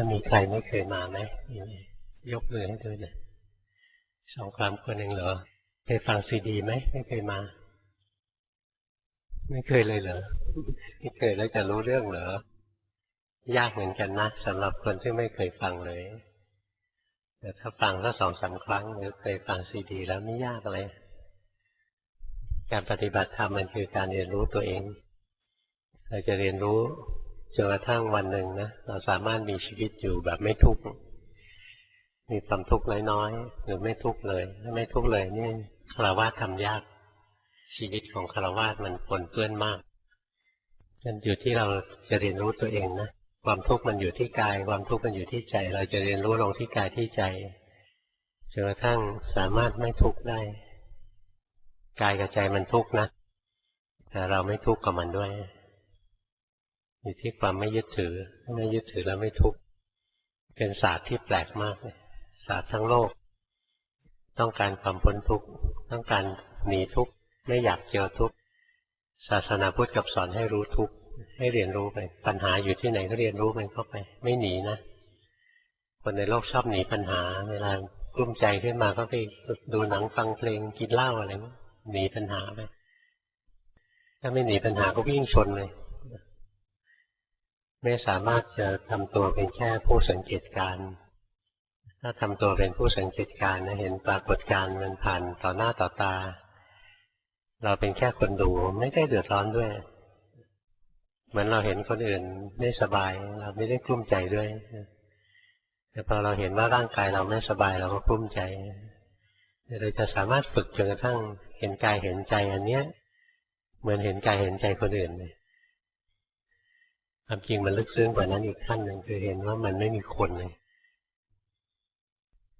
ถ้ามีใครไม่เคยมาไหมยกมือให้ดูหน่อยสองความคนหนึ่งเหรอเคยฟังซีดีไหมไม่เคยมา ไม่เคยเลยเหรอไม่เคยแล้วจะรู้เรื่องเหรอยากเหมือนกันนะสำหรับคนที่ไม่เคยฟังเลย แต่ถ้าฟังสักสองสาครั้งหรือเคยฟังซีดี แล้วไม่ยากเลยการปฏิบัติธรรมมันคือการเรียนรู้ตัวเอง เราจะเรียนรู้ จนกระทั่งวันหนึ่งนะเราสามารถมีชีวิตอยู่แบบไม่ทุกข์มีความทุกข์น้อยๆหรือไม่ทุกข์เลย ถ้าไม่ทุกข์เลยนี่คารวะทำยาก ชีวิตของคารวะมันปนเปื้อนมากมันอยู่ที่เราจะเรียนรู้ตัวเองนะความทุกข์มันอยู่ที่กาย ความทุกข์มันอยู่ที่ใจ เราจะเรียนรู้ลงที่กายที่ใจจนกระทั่งสามารถไม่ทุกข์ได้กายกับใจมันทุกข์นะแต่เราไม่ทุกข์กับมันด้วย อยู่ที่ความไม่ยึดถือไม่ยึดถือแล้วไม่ทุกข์เป็นศาสตร์ที่แปลกมากเลยศาสตร์ทั้งโลก ต้องการความพ้นทุกข์ต้องการหนีทุกข์ไม่อยากเจอทุกข์ศาสนาพุทธกับสอนให้รู้ทุกข์ให้เรียนรู้ไป ปัญหาอยู่ที่ไหนก็เรียนรู้มันเข้าไป ไม่หนีนะคนในโลกชอบหนีปัญหา เวลากลุ้มใจขึ้นมาก็ไปดูหนังฟังเพลงกินเหล้าอะไรหนีปัญหาไปถ้าไม่หนีปัญหาก็วิ่งชนเลย ไม่สามารถจะทำตัวเป็นแค่ผู้สังเกตการ ถ้าทำตัวเป็นผู้สังเกตการนะเห็นปรากฏการมันผ่านต่อหน้าต่อตา เราเป็นแค่คนดูไม่ได้เดือดร้อนด้วย เหมือนเราเห็นคนอื่นไม่สบาย เราไม่ได้กลุ้มใจด้วยแต่พอเราเห็นว่าร่างกายเราไม่สบายเราก็กลุ้มใจเราจะสามารถฝึกจนกระทั่งเห็นกายเห็นใจอันเนี้ย เหมือนเห็นกายเห็นใจคนอื่นเลย ความจริงมันลึกซึ้งกว่านั้นอีกขั้นหนึ่งคือเห็นว่ามันไม่มีคนเลย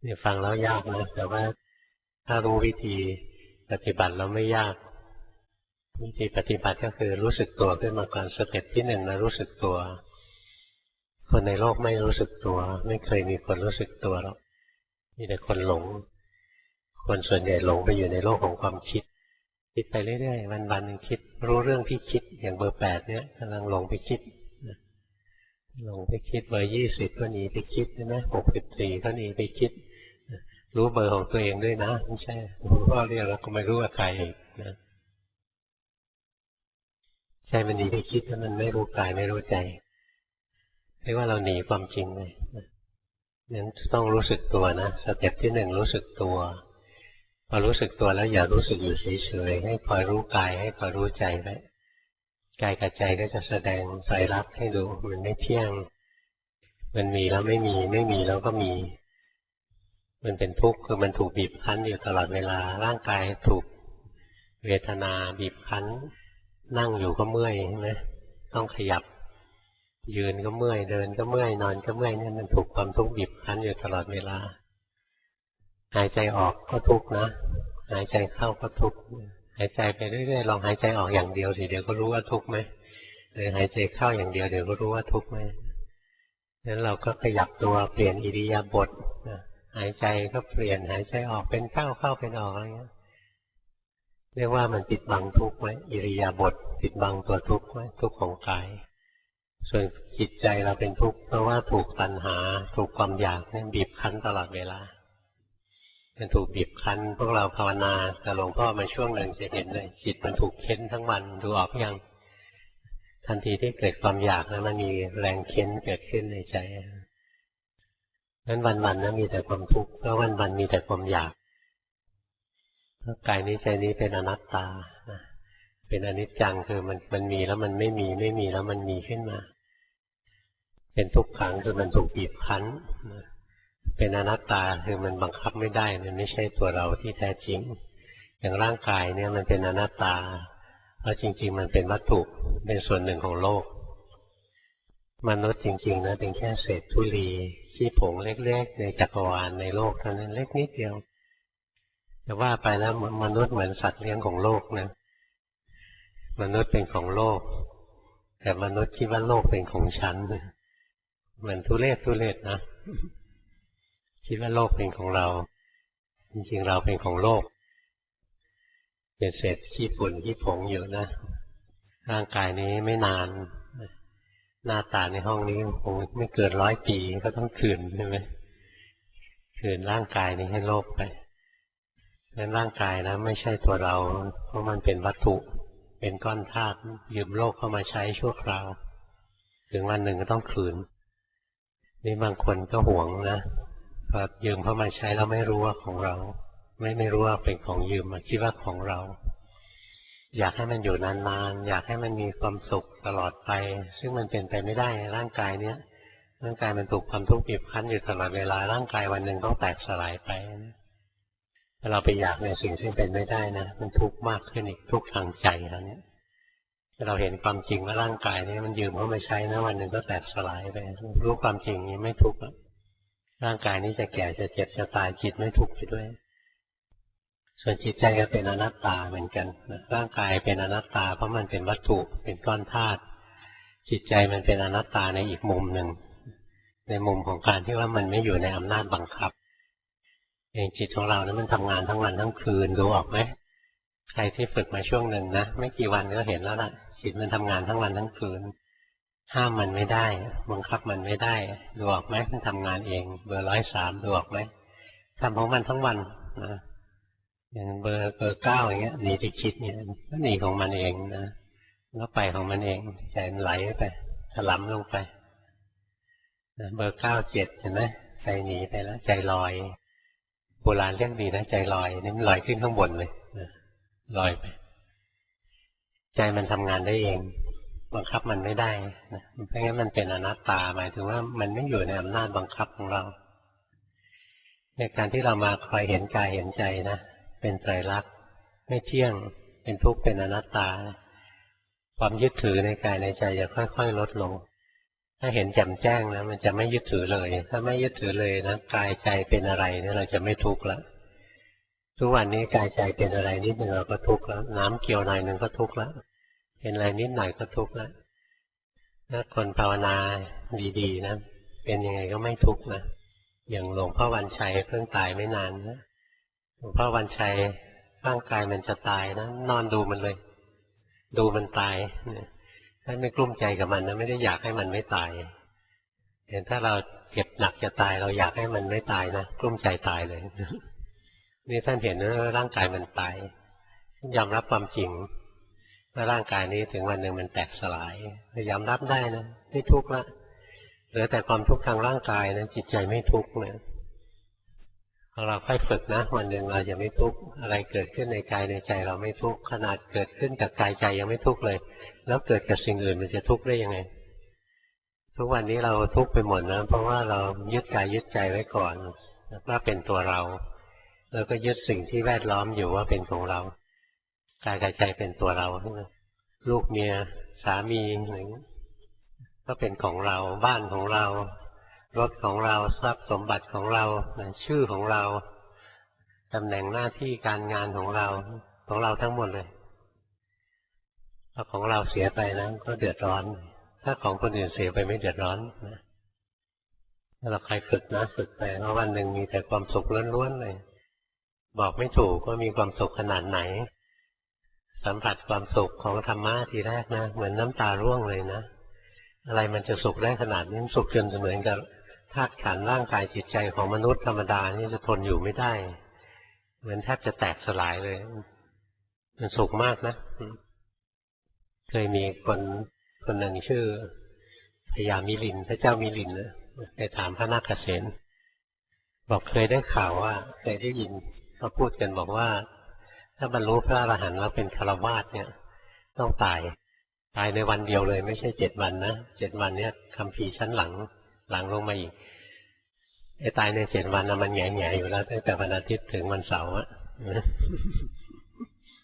เนี่ยฟังแล้วยากนะแต่ว่าถ้ารู้วิธีปฏิบัติแล้วไม่ยาก วิธีปฏิบัติก็คือรู้สึกตัวขึ้นมาก่อนสเต็ปที่หนึ่งนะรู้สึกตัว คนในโลกไม่รู้สึกตัว ไม่เคยมีคนรู้สึกตัวหรอกมีแต่คนหลง คนส่วนใหญ่หลงไปอยู่ในโลกของความคิด คิดไปเรื่อยๆวันๆหนึ่งคิด รู้เรื่องที่คิดอย่างเบอร์แปดเนี่ยกำลังหลงไปคิด ลงไปคิดเบอร์ยี่สิบก็หนีไปคิดใช่ไหมหกสิบสี่ก็หนีไปคิด รู้เบอร์ของตัวเองด้วยนะไม่ใช่พ่อเรียกแล้วก็ไม่รู้ว่าใครอีกนะใจมันหนีไปคิดแล้วมันไม่รู้กายไม่รู้ใจเรียกว่าเราหนีความจริงเลยนั้นต้องรู้สึกตัวนะสเต็ปที่หนึ่งรู้สึกตัวพอรู้สึกตัวแล้วอย่ารู้สึกอยู่เฉยๆให้คอยรู้กายให้คอยรู้ใจไป กายกับใจก็จะแสดงไตรลักษณ์ให้ดูมันไม่เที่ยง มันมีแล้วไม่มีไม่มีแล้วก็มี มันเป็นทุกข์คือมันถูกบีบคั้นอยู่ตลอดเวลาร่างกายถูกเวทนาบีบคั้น นั่งอยู่ก็เมื่อยใช่ไหมต้องขยับ ยืนก็เมื่อยเดินก็เมื่อยนอนก็เมื่อยนี่มันถูกความทุกข์บีบคั้นอยู่ตลอดเวลา หายใจออกก็ทุกข์นะ หายใจเข้าก็ทุกข์ หายใจไปเรื่อยๆลองหายใจออกอย่างเดียวสิเดี๋ยวก็รู้ว่าทุกข์ไหมหรือหายใจเข้าอย่างเดียวเดี๋ยวก็รู้ว่าทุกข์ไหมนั้นเราก็ขยับตัวเปลี่ยนอิริยาบถหายใจก็เปลี่ยนหายใจออกเป็นเข้าเข้าเป็นออกอะไรเงี้ยเรียกว่ามันปิดบังทุกข์ไว้อิริยาบถปิดบังตัวทุกข์ไว้ทุกข์ของกาย ส่วนจิตใจเราเป็นทุกข์เพราะว่าถูกตัณหา ถูกความอยากนี่บีบคั้นตลอดเวลา มันถูกบีบคั้น พวกเราภาวนาแต่หลวงพ่อมาช่วงหนึ่งจะเห็นเลยจิตมันถูกเค้นทั้งวันดูออกยัง ทันทีที่เกิดความอยากนะมันมีแรงเค้นเกิดขึ้นในใจนั้นวันๆนะมีแต่ความทุกข์เพราะวันๆมีแต่ความอยากกายนี้ใจนี้เป็นอนัตตาเป็นอนิจจังคือมันมันมีแล้วมันไม่มีไม่มีแล้วมันมีขึ้นมา เป็นทุกขังคือมันถูกบีบคั้น เป็นอนัตตาคือมันบังคับไม่ได้ มันไม่ใช่ตัวเราที่แท้จริง อย่างร่างกายเนี่ยมันเป็นอนัตตา เพราะจริง ๆ มันเป็นวัตถุเป็นส่วนหนึ่งของโลก มนุษย์จริงๆนะเป็นแค่เศษธุลีที่ผงเล็กๆ ในจักรวาลในโลกเท่านั้นเล็กนิดเดียวแต่ว่าไปแล้วมนุษย์เหมือนสัตว์เลี้ยงของโลกนะมนุษย์เป็นของโลก แต่มนุษย์คิดว่าโลกเป็นของฉันเหมือนทุเรศทุเรศนะ คิดว่าโลกเป็นของเรา จริงๆเราเป็นของโลกเป็นเศษขี้ฝุ่นขี้ผงอยู่นะ ร่างกายนี้ไม่นาน หน้าตาในห้องนี้คงไม่เกินร้อยปีก็ต้องคืนใช่ไหมคืนร่างกายนี้ให้โลกไปนั้นร่างกายนะ ไม่ใช่ตัวเรา เพราะมันเป็นวัตถุ เป็นก้อนธาตุยืมโลกเข้ามาใช้ชั่วคราว ถึงวันหนึ่งก็ต้องคืน นี่บางคนก็หวงนะ พอยืมเข้ามาใช้แล้วไม่รู้ว่าของเรา ไม่ไม่รู้ว่าเป็นของยืมมาคิดว่าของเรา อยากให้มันอยู่นานๆอยากให้มันมีความสุขตลอดไป ซึ่งมันเป็นไปไม่ได้ร่างกายเนี้ยร่างกายมันถูกความทุกข์บีบคั้นอยู่ตลอดเวลาร่างกายวันหนึ่งต้องแตกสลายไปถ้าเราไปอยากในสิ่งที่เป็นไม่ได้นะมันทุกข์มากขึ้นอีกทุกข์ทางใจแล้วเนี่ยเราเห็นความจริงว่าร่างกายนี้มันยืมเข้ามาใช้นะวันหนึ่งก็แตกสลายไปรู้ความจริงนี้ไม่ทุกข์ ร่างกายนี้จะแก่จะเจ็บจะตายจิตไม่ทุกข์ไปด้วย ส่วนจิตใจก็เป็นอนัตตาเหมือนกันร่างกายเป็นอนัตตาเพราะมันเป็นวัตถุเป็นก้อนธาตุจิตใจมันเป็นอนัตตาในอีกมุมหนึ่ง ในมุมของการที่ว่ามันไม่อยู่ในอำนาจบังคับเองจิตของเรานะั้นมันทำงานทั้งวันทั้งคืนดูออกไหมใครที่ฝึกมาช่วงหนึ่งนะไม่กี่วันก็เห็นแล้วล่ะจิตมันทำงานทั้งวันทั้งคืน ห้ามมันไม่ได้ บังคับมันไม่ได้ดูออกไหมมันทำงานเอง เบอร์ร้อยสามดูออกไหมทำของมันทั้งวันนะอย่างเบอร์เบอร์เก้าอย่างเงี้ยหนีไปคิดเนี่ยก็หนีของมันเองนะแล้วไปของมันเองใจมันไหลไปถลำลงไปนะเบอร์เก้าเจ็ดเห็นไหมใจหนีไปแล้วใจลอยโบราณเรียกดีนะใจลอยนี่มันลอยขึ้นข้างบนเลยนะลอยไป ใจมันทำงานได้เอง บังคับมันไม่ได้นะเพราะงั้นมันเป็นอนัตตา หมายถึงว่ามันไม่อยู่ในอำนาจบังคับของเรา ในการที่เรามาคอยเห็นกายเห็นใจนะเป็นไตรลักษณ์ไม่เที่ยง เป็นทุกข์เป็นอนัตตา ความยึดถือในกายในใจจะค่อยๆลดลง ถ้าเห็นแจ่มแจ้งนะมันจะไม่ยึดถือเลย ถ้าไม่ยึดถือเลยนะกายใจเป็นอะไรเนี่ยเราจะไม่ทุกข์ละทุกวันนี้กายใจเป็นอะไรนิดหนึ่งเราก็ทุกข์แล้วน้ำเกี่ยวหน่อยหนึ่งก็ทุกข์แล้ว เป็นอะไรนิดหน่อยก็ทุกข์แล้วถ้าคนภาวนาดีๆนะเป็นยังไงก็ไม่ทุกข์นะอย่างหลวงพ่อวันชัยเพิ่งตายไม่นานนะหลวงพ่อวันชัยร่างกายมันจะตายนะนอนดูมันเลย ดูมันตายท่านไม่กลุ้มใจกับมันนะไม่ได้อยากให้มันไม่ตายเห็นถ้าเราเจ็บหนักจะตาย เราอยากให้มันไม่ตายนะกลุ้มใจตายเลย นี่ท่านเห็นว่าร่างกายมันตายยอมรับความจริง ว่าร่างกายนี้ถึงวันหนึ่งมันแตกสลายพยอมรับได้นะไม่ทุกข์ละเหลือแต่ความทุกข์ทางร่างกายนะจิตใจไม่ทุกข์นะเราค่อยฝึกนะวันหนึ่งเราจะไม่ทุกข์อะไรเกิดขึ้นในกายในใจ เราไม่ทุกข์ขนาดเกิดขึ้นกับกายใจยังไม่ทุกข์เลย แล้วเกิดกับสิ่งอื่นมันจะทุกข์ได้ยังไง ทุกวันนี้เราทุกข์ไปหมดนะ เพราะว่าเรายึดกายยึดใจไว้ก่อนว่าเป็นตัวเรา แล้วก็ยึดสิ่งที่แวดล้อมอยู่ว่าเป็นของเรา กายกับใจเป็นตัวเราลูกเมียสามีอะไรก็เป็นของเราบ้านของเรา รถของเราทรัพย์สมบัติของเราชื่อของเราตำแหน่งหน้าที่การงานของเราของเราทั้งหมดเลยถ้าของเราเสียไปนะก็เดือดร้อน ถ้าของคนอื่นเสียไปไม่เดือดร้อนนะถ้าเราใครฝึกนะฝึกไปเพราะวันหนึ่งมีแต่ความสุขล้วนๆเลย บอกไม่ถูกว่ามีความสุขขนาดไหน สัมผัสความสุขของธรรมะทีแรกนะ เหมือนน้ำตาร่วงเลยนะ อะไรมันจะสุขได้ขนาดนี้สุขจนเหมือนกับธาตุขันร่างกายจิตใจของมนุษย์ธรรมดานี่จะทนอยู่ไม่ได้ เหมือนแทบจะแตกสลายเลย มันสุขมากนะ เคยมีคนคนหนึ่งชื่อพญามิลิน พระเจ้ามิลินนะไปถามพระนาคเษนบอกเคยได้ข่าวว่าเคยได้ยินเขาพูดกันบอกว่า ถ้าบรรลุพระอรหันต์แล้วเป็นคารวาสเนี่ย ต้องตายตายในวันเดียวเลย ไม่ใช่เจ็ดวันนะเจ็ดวันเนี่ยคำพีชั้นหลังหลังลงมาอีกไอ้ตายในเจ็ดวันนะมันแง่แง่อยู่แล้วตั้งแต่วันอาทิตย์ถึงวันเสาร์อะ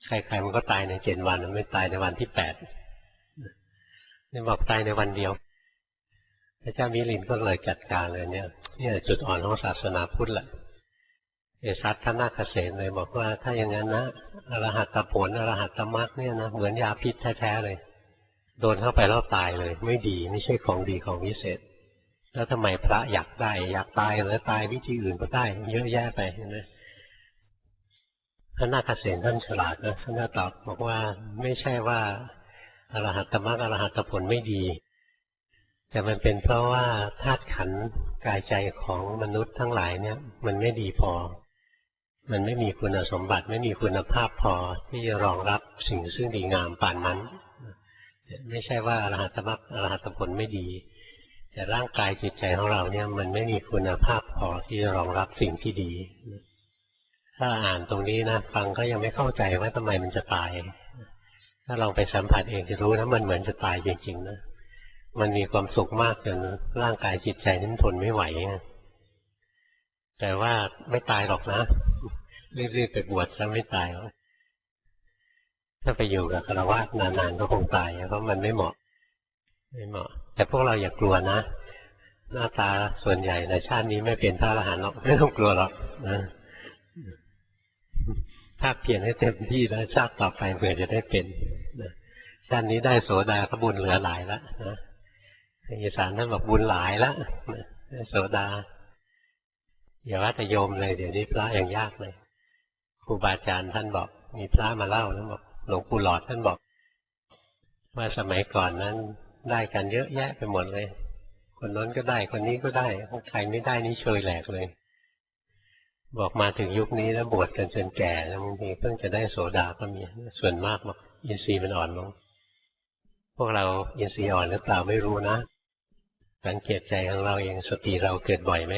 ใครๆมันก็ตายในเจ็ดวันไม่ตายในวันที่แปดนี่บอกตายในวันเดียวพระเจ้ามิลินก็เลยจัดการเลยเนี่ยนี่จุดอ่อนของศาสนาพุทธแหละ เอสัตทนาคเสนเลยบอกว่า ถ้าอย่างนั้นนะอรหัตผลอรหัตมรรคเนี่ยนะเหมือนยาพิษแท้ๆเลย โดนเข้าไปแล้วตายเลย ไม่ดีไม่ใช่ของดีของวิเศษ แล้วทำไมพระอยากได้ อยากตายแล้วตายวิธีอื่นก็ได้เยอะแยะไปนะพระนาคเษนท่านฉลาดนะท่านตอบบอกว่าไม่ใช่ว่าอรหัตมรรคอรหัตผลไม่ดี แต่มันเป็นเพราะว่าธาตุขันกายใจของมนุษย์ทั้งหลายเนี่ย มันไม่ดีพอ มันไม่มีคุณสมบัติไม่มีคุณภาพพอที่จะรองรับสิ่งซึ่งดีงามปานนั้น ไม่ใช่ว่าอรหัตมรรคอรหัตผลไม่ดี แต่ร่างกายจิตใจของเราเนี่ยมันไม่มีคุณภาพพอที่จะรองรับสิ่งที่ดี ถ้าอ่านตรงนี้นะฟังก็ยังไม่เข้าใจว่าทำไมมันจะตาย ถ้าลองไปสัมผัสเองจะรู้นะมันเหมือนจะตายจริงๆนะมันมีความสุขมากจนร่างกายจิตใจนั้นทนไม่ไหว แต่ว่าไม่ตายหรอกนะ รีบๆไปบวชแล้วไม่ตายหรอกถ้าไปอยู่กับคารวะนานๆก็คงตายเพราะมันไม่เหมาะ ไม่เหมาะ แต่พวกเราอย่ากลัวนะ หน้าตาส่วนใหญ่ในชาตินี้ไม่เป็นพระอรหันต์หรอกไม่ต้องกลัวหรอกนะถ้าเปลี่ยนให้เต็มที่แล้วชาติต่อไปเผื่อจะได้เป็นชาตินี้ได้โสดาก็บุญเหลือหลายแล้วนะอีสานท่านบอกบุญหลายแล้วโสดา อย่าว่าแต่โยมเลย เดี๋ยวนี้พระยังยากเลยครูบาอาจารย์ท่านบอก มีพระมาเล่าแล้วบอกหลวงปู่หลอดท่านบอกว่าสมัยก่อนนั้นได้กันเยอะแยะไปหมดเลย คนน้นก็ได้คนนี้ก็ได้ใครไม่ได้นี่เชยแหลกเลย บอกมาถึงยุคนี้แล้วบวชกันจนแก่แล้วบางทีเพิ่งจะได้โสดาก็มีส่วนมากบอกอินทรีย์มันอ่อนลงพวกเราอินทรีย์อ่อนหรือเปล่าไม่รู้นะ สังเกตใจของเราเองสติเราเกิดบ่อยไหม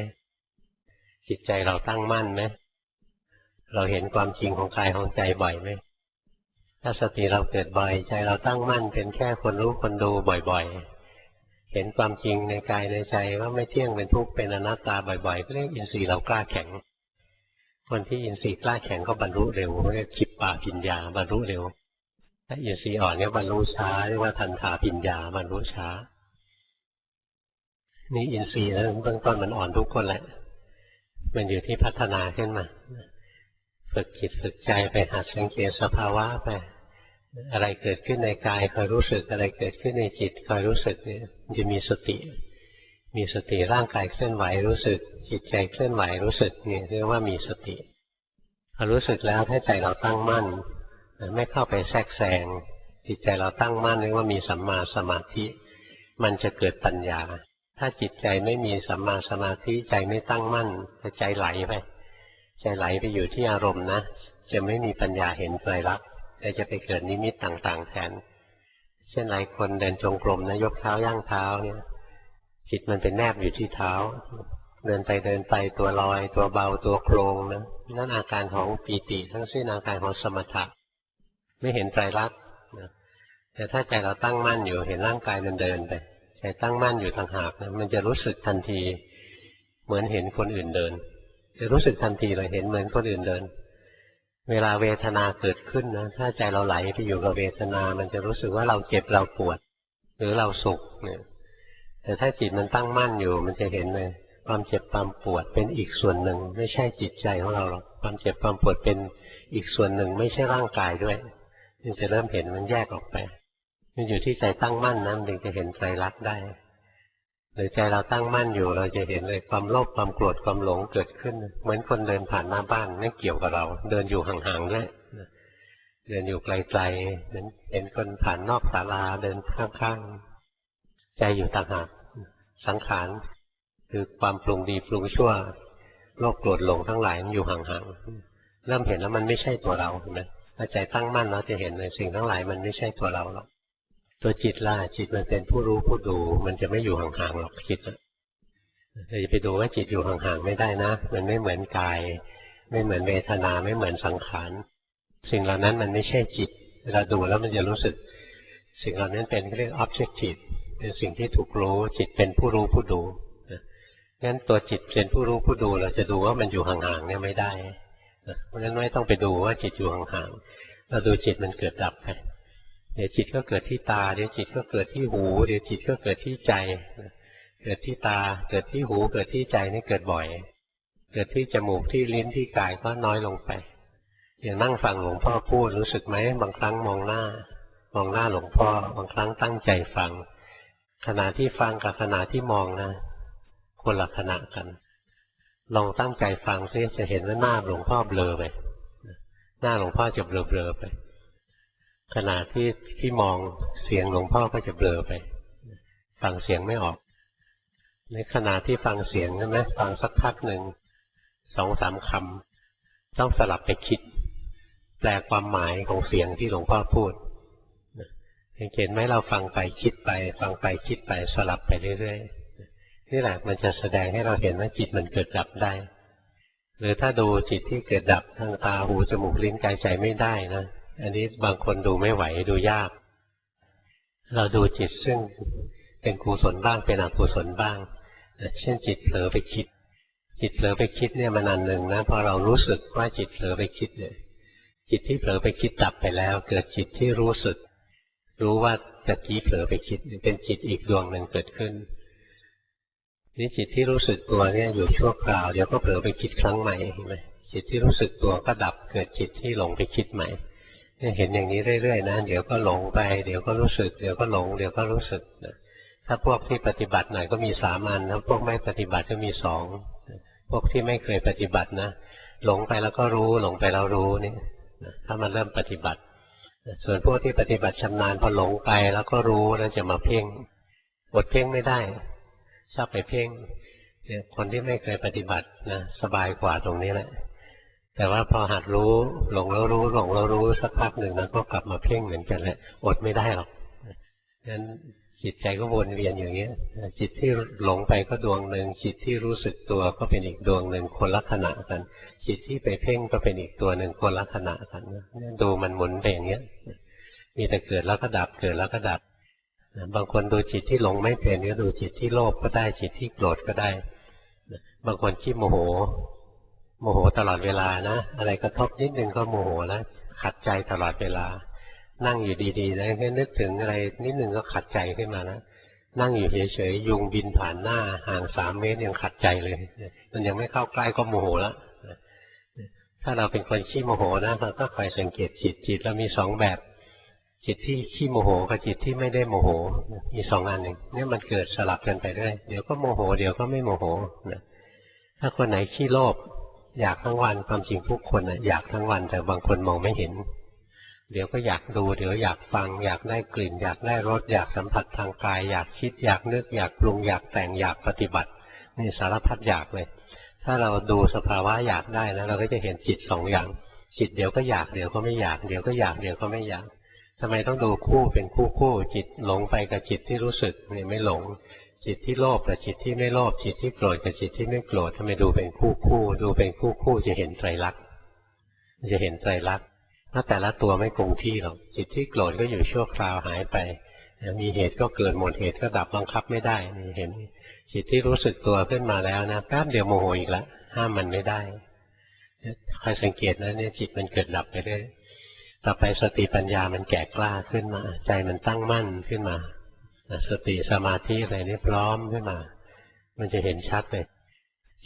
จิตใจเราตั้งมั่นไหมเราเห็นความจริงของกายของใจบ่อยไหมถ้าสติเราเกิดบ่อยใจเราตั้งมั่น เป็นแค่คนรู้คนดูบ่อยๆ เห็นความจริงในกายในใจว่าไม่เที่ยงเป็นทุกข์เป็นอนัตตาบ่อยๆก็เรียกอินทรีย์เรากล้าแข็ง คนที่อินทรีย์กล้าแข็งก็บรรลุเร็วเรียกขิปปาปิญญาบรรลุเร็วถ้าอินทรีย์อ่อนเนี่ยบรรลุช้าเรียกว่าทันถาปิญญาบรรลุช้านี่อินทรีย์แล้วเบื้องต้นมันอ่อนทุกคนแหละ มันอยู่ที่พัฒนาขึ้นมาฝึกจิตฝึกใจไปหัดสังเกตสภาวะไป อะไรเกิดขึ้นในกายคอยรู้สึกอะไรเกิดขึ้นในจิตคอยรู้สึกเนี่ยจะมีสติ มีสติร่างกายเคลื่อนไหวรู้สึก จิตใจเคลื่อนไหวรู้สึกนี่เรียกว่ามีสติพอรู้สึกแล้วถ้าใจเราตั้งมั่น ไม่เข้าไปแทรกแซงจิตใจเราตั้งมั่นเรียกว่ามีสัมมาสมาธิ มันจะเกิดปัญญา ถ้าจิตใจไม่มีสัมมาสมาธิใจไม่ตั้งมั่นจะใจไหลไปใจไหลไปอยู่ที่อารมณ์นะจะไม่มีปัญญาเห็นไตรลักษณ์แต่จะไปเกิดนิมิตต่าง ๆ แทน เช่นหลายคนเดินจงกรมนะยกเท้าย่างเท้าเนี่ยจิตมันเป็นแนบอยู่ที่เท้า เดินไปเดินไปตัวลอย ตัวเบาตัวโครงนะนั่นอาการของปีติทั้งสิ้นอาการของสมถะไม่เห็นใจรักนะแต่ถ้าใจเราตั้งมั่นอยู่เห็นร่างกายมันเดินไป ใจตั้งมั่นอยู่ทางหากนะมันจะรู้สึกทันที เหมือนเห็นคนอื่นเดิน จะรู้สึกทันทีเลยเห็นเหมือนคนอื่นเดิน เวลาเวทนาเกิดขึ้นนะถ้าใจเราไหลไปอยู่กับเวทนา มันจะรู้สึกว่าเราเจ็บเราปวด หรือเราสุขเนี่ย แต่ถ้าจิตมันตั้งมั่นอยู่ มันจะเห็นเลยความเจ็บความปวดเป็นอีกส่วนหนึ่ง ไม่ใช่จิตใจของเราหรอกความเจ็บความปวดเป็นอีกส่วนหนึ่ง ไม่ใช่ร่างกายด้วยมันจะเริ่มเห็นมันแยกออกไป มันอยู่ที่ใจตั้งมั่นนั้นถึงจะเห็นใจรักได้ หรือใจเราตั้งมั่นอยู่เราจะเห็นเลยความโลภความโกรธความหลงเกิดขึ้น เหมือนคนเดินผ่านหน้าบ้านไม่เกี่ยวกับเรา เดินอยู่ห่างๆด้วยเดินอยู่ไกลๆเหมือนเห็นคนผ่านนอกศาลาเดินข้างๆ ใจอยู่ต่างหากสังขารคือความปรุงดีปรุงชั่วโลภโกรธหลงทั้งหลายมันอยู่ห่างๆเริ่มเห็นแล้วมันไม่ใช่ตัวเราเห็นไหมถ้าใจตั้งมั่นเราจะเห็นเลยสิ่งทั้งหลายมันไม่ใช่ตัวเราหรอก ตัวจิตล่ะจิตมันเป็นผู้รู้ผู้ดู มันจะไม่อยู่ห่างๆหรอกจิตเราจะไปดูว่าจิตอยู่ห่างๆไม่ได้นะ มันไม่เหมือนกาย ไม่เหมือนเวทนาไม่เหมือนสังขารสิ่งเหล่านั้นมันไม่ใช่จิต เราดูแล้วมันจะรู้สึก สิ่งเหล่านั้นเป็นเรียก objective เป็นสิ่งที่ถูกรู้จิตเป็นผู้รู้ผู้ดูงั้นตัวจิตเป็นผู้รู้ผู้ดู เราจะดูว่ามันอยู่ห่างๆเนี่ยไม่ได้เพราะฉะนั้นไม่ต้องไปดูว่าจิตอยู่ห่างๆเราดูจิตมันเกิดดับไป เดี๋ยวจิตก็เกิดที่ตา เดี๋ยวจิตก็เกิดที่หู เดี๋ยวจิตก็เกิดที่ใจ เกิดที่ตา เกิดที่หู เกิดที่ใจนี่เกิดบ่อย เกิดที่จมูกที่ลิ้นที่กายก็น้อยลงไป อย่างนั่งฟังหลวงพ่อพูดรู้สึกไหมบางครั้งมองหน้า มองหน้าหลวงพ่อ บางครั้งตั้งใจฟัง ขณะที่ฟังกับขณะที่มองนะคนละขณะกัน ลองตั้งใจฟังซิจะเห็นว่าหน้าหลวงพ่อเบลอไปหน้าหลวงพ่อจะเบลอๆไป ขณะที่ที่มองเสียงหลวงพ่อก็จะเบลอไป ฟังเสียงไม่ออก ในขณะที่ฟังเสียงใช่ไหมฟังสักพักหนึ่งสองสามคำต้องสลับไปคิด แปลความหมายของเสียงที่หลวงพ่อพูดเห็นไหมเราฟังไปคิดไป ฟังไปคิดไปสลับไปเรื่อยๆนี่แหละมันจะแสดงให้เราเห็นว่าจิตมันเกิดดับได้ หรือถ้าดูจิตที่เกิดดับทางตาหูจมูกลิ้นกายใจไม่ได้นะ อันนี้บางคนดูไม่ไหวดูยาก เราดูจิตซึ่งเป็นกุศลบ้างเป็นอกุศลบ้าง เช่นจิตเผลอไปคิด จิตเผลอไปคิดเนี่ยมันอันหนึ่งนะพอเรารู้สึกว่าจิตเผลอไปคิดเนี่ย จิตที่เผลอไปคิดดับไปแล้ว เกิดจิตที่รู้สึก รู้ว่าตะกี้เผลอไปคิดเป็นจิตอีกดวงหนึ่งเกิดขึ้นนี่จิตที่รู้สึกตัวเนี่ยอยู่ชั่วคราวเดี๋ยวก็เผลอไปคิดครั้งใหม่เห็นไหมจิตที่รู้สึกตัวก็ดับเกิดจิตที่หลงไปคิดใหม่ เห็นอย่างนี้เรื่อยๆนะเดี๋ยวก็หลงไป เดี๋ยวก็รู้สึก เดี๋ยวก็หลง เดี๋ยวก็รู้สึกนะถ้าพวกที่ปฏิบัติหน่อยก็มีสามอันถ้าพวกไม่ปฏิบัติก็มีสองพวกที่ไม่เคยปฏิบัตินะหลงไปแล้วก็รู้หลงไปแล้วรู้นี่ถ้ามันเริ่มปฏิบัติ ส่วนพวกที่ปฏิบัติชำนาญพอหลงไปแล้วก็รู้แล้วจะมาเพ่งอดเพ่งไม่ได้ ชอบไปเพ่งเนี่ยคนที่ไม่เคยปฏิบัตินะสบายกว่าตรงนี้แหละ แต่ว่าพอหัดรู้หลงแล้วรู้หลงแล้วรู้สักพักหนึ่งนะก็กลับมาเพ่งเหมือนกันแหละอดไม่ได้หรอกนั้นจิตใจก็วนเวียนอย่างเงี้ย จิตที่หลงไปก็ดวงหนึ่งจิตที่รู้สึกตัวก็เป็นอีกดวงหนึ่งคนละขณะกัน จิตที่ไปเพ่งก็เป็นอีกตัวหนึ่งคนละขณะกันดูมันหมุนไปอย่างเงี้ยมีแต่เกิดแล้วก็ดับเกิดแล้วก็ดับ บางคนดูจิตที่หลงไม่เป็นก็ดูจิตที่โลภก็ได้จิตที่โกรธก็ได้ บางคนขี้โมโห โมโหตลอดเวลานะ อะไรกระทบนิดนึงก็โมโหแล้วขัดใจตลอดเวลา นั่งอยู่ดีๆนะแค่นึกถึงอะไรนิดนึงก็ขัดใจขึ้นมาแล้วนั่งอยู่เฉยๆยุงบินผ่านหน้าห่างสามเมตรยังขัดใจเลย มันยังไม่เข้าใกล้ก็โมโหแล้วถ้าเราเป็นคนขี้โมโหนะเราก็คอยสังเกตจิตจิตเรามีสองแบบ จิตที่ขี้โมโหกับจิตที่ไม่ได้โมโห มีสองอันหนึ่งเนี่ยมันเกิดสลับกันไปเรื่อยเดี๋ยวก็โมโห เดี๋ยวก็ไม่โมโหนะถ้าคนไหนขี้โลภ อยากทั้งวันความจริงทุกคนอยากทั้งวันแต่บางคนมองไม่เห็น เดี๋ยวก็อยากดู เดี๋ยวอยากฟัง อยากได้กลิ่น อยากได้รสอยากสัมผัสทางกาย อยากคิด อยากนึก อยากปรุง อยากแต่งอยากปฏิบัติ นี่สารพัดอยากเลย ถ้าเราดูสภาวะอยากได้แล้วเราก็จะเห็นจิตสองอย่าง จิตเดี๋ยวก็อยากเดี๋ยวก็ไม่อยากเดี๋ยวก็อยากเดี๋ยวก็ไม่อยากทำไมต้องดูคู่เป็นคู่คู่จิตหลงไปกับจิตที่รู้สึกเนี่ยไม่หลง จิตที่โลภกับจิตที่ไม่โลภจิตที่โกรธกับจิตที่ไม่โกรธทำไมดูเป็นคู่คู่ ดูเป็นคู่คู่จะเห็นไตรลักษณ์จะเห็นไตรลักษณ์ถ้าแต่ละตัวไม่คงที่หรอกจิตที่โกรธก็อยู่ชั่วคราวหายไป มีเหตุก็เกิดหมดเหตุก็ดับบังคับไม่ได้นี่เห็นจิตที่รู้สึกตัวขึ้นมาแล้วนะแป๊บเดียวโมโหอีกแล้วห้ามมันไม่ได้คอยสังเกตนะเนี่ยจิตมันเกิดดับไปเรื่อยต่อไปสติปัญญามันแก่กล้าขึ้นมา ใจมันตั้งมั่นขึ้นมา สติสมาธิอะไรนี่พร้อมขึ้นมา มันจะเห็นชัดเลย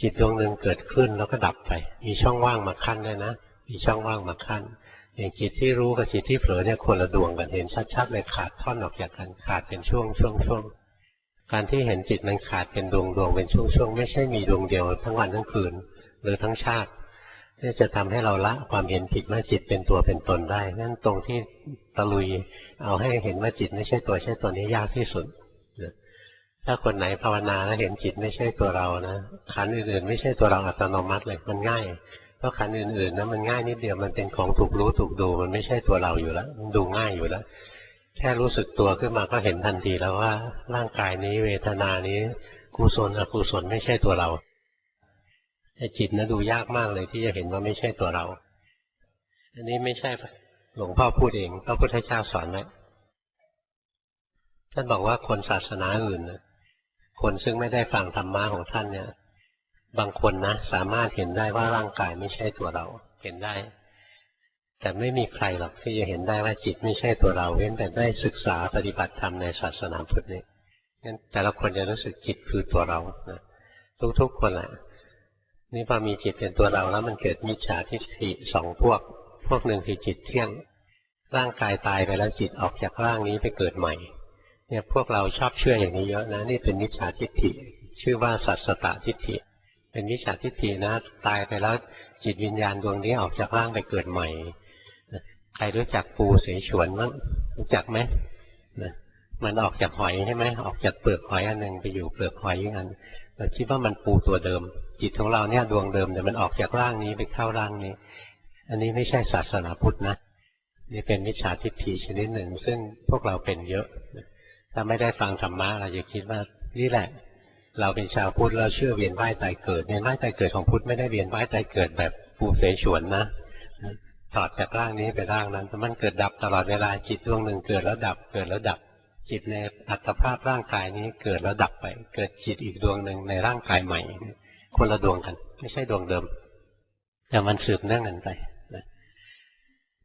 จิตดวงหนึ่งเกิดขึ้นแล้วก็ดับไป มีช่องว่างมาขั้นด้วยนะ มีช่องว่างมาขั้นอย่างจิตที่รู้กับจิตที่เผลอเนี่ยคนละดวงกันเห็นชัดๆเลยขาดท่อนออกจากกันขาดเป็นช่วงช่วงช่วงการที่เห็นจิตมันขาดเป็นดวงดวงเป็นช่วงช่วงไม่ใช่มีดวงเดียวทั้งวันทั้งคืน หรือทั้งชาติ นี่จะทำให้เราละความเห็นผิดว่าจิตเป็นตัวเป็นตนได้นั่นตรงที่ตะลุยเอาให้เห็นว่าจิตไม่ใช่ตัวใช่ตัวนี้ยากที่สุดถ้าคนไหนภาวนาแล้วเห็นจิตไม่ใช่ตัวเรานะขันอื่นๆ ไม่ใช่ตัวเราอัตโนมัติเลยมันง่ายเพราะขันอื่นๆนะมันง่ายนิดเดียวมันเป็นของถูกรู้ถูกดู มันไม่ใช่ตัวเราอยู่แล้วมันดูง่ายอยู่แล้ว แค่รู้สึกตัวขึ้นมาก็เห็นทันทีแล้วว่าร่างกายนี้เวทนานี้กุศลอกุศลไม่ใช่ตัวเรา จิตนะดูยากมากเลยที่จะเห็นว่าไม่ใช่ตัวเรา อันนี้ไม่ใช่หลวงพ่อพูดเองพระพุทธเจ้าสอนไว้ท่านบอกว่าคนศาสนาอื่นคนซึ่งไม่ได้ฟังธรรมะของท่านเนี่ย บางคนนะสามารถเห็นได้ว่าร่างกายไม่ใช่ตัวเรา เห็นได้ แต่ไม่มีใครหรอกที่จะเห็นได้ว่าจิตไม่ใช่ตัวเราเว้นแต่ได้ศึกษาปฏิบัติธรรมในศาสนาพุทธนี่งั้นแต่ละคนจะรู้สึกจิตคือตัวเรานะทุกๆคนแหละ นี่พอมีจิตเป็นตัวเราแล้วมันเกิดมิจฉาทิฏฐิสองพวก พวกหนึ่งคือจิตเที่ยง ร่างกายตายไปแล้วจิตออกจากร่างนี้ไปเกิดใหม่ เนี่ยพวกเราชอบเชื่ออย่างนี้เยอะนะนี่เป็นมิจฉาทิฏฐิ ชื่อว่าสัตสตทิฏฐิ เป็นมิจฉาทิฏฐินะตายไปแล้วจิตวิญญาณดวงนี้ออกจากร่างไปเกิดใหม่ใครรู้จักปูเสฉวนมั้งรู้จักไหมมันออกจากหอยใช่ไหมออกจากเปลือกหอยอันหนึ่งไปอยู่เปลือกหอยอีกอัน เราคิดว่ามันปูตัวเดิม จิตของเราเนี่ยดวงเดิมแต่มันออกจากร่างนี้ไปเข้าร่างนี้ อันนี้ไม่ใช่ศาสนาพุทธนะนี่เป็นมิจฉาทิฏฐิชนิดหนึ่ง ซึ่งพวกเราเป็นเยอะ ถ้าไม่ได้ฟังธรรมะเราจะคิดว่านี่แหละ เราเป็นชาวพุทธเราเชื่อเวียนว่ายตายเกิดเวียนว่ายตายเกิดของพุทธไม่ได้เวียนว่ายตายเกิดแบบปูเสฉวนนะถอดจากร่างนี้ไปร่างนั้นมันเกิดดับตลอดเวลาจิตดวงหนึ่งเกิดแล้วดับเกิดแล้วดับ จิตในอัตภาพร่างกายนี้เกิดแล้วดับไป เกิดจิตอีกดวงหนึ่งในร่างกายใหม่ คนละดวงกัน ไม่ใช่ดวงเดิม แต่มันสืบเนื่องกันไป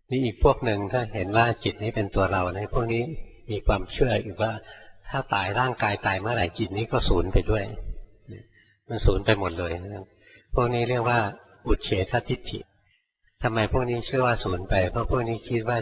นี่อีกพวกหนึ่งถ้าเห็นว่าจิตนี้เป็นตัวเราในพวกนี้มีความเชื่ออีกว่า ถ้าตายร่างกายตายเมื่อไหร่จิตนี้ก็สูญไปด้วย มันสูญไปหมดเลยพวกนี้เรียกว่าอุเฉททิฏฐิทำไมพวกนี้เชื่อว่าสูญไป เพราะพวกนี้คิดว่า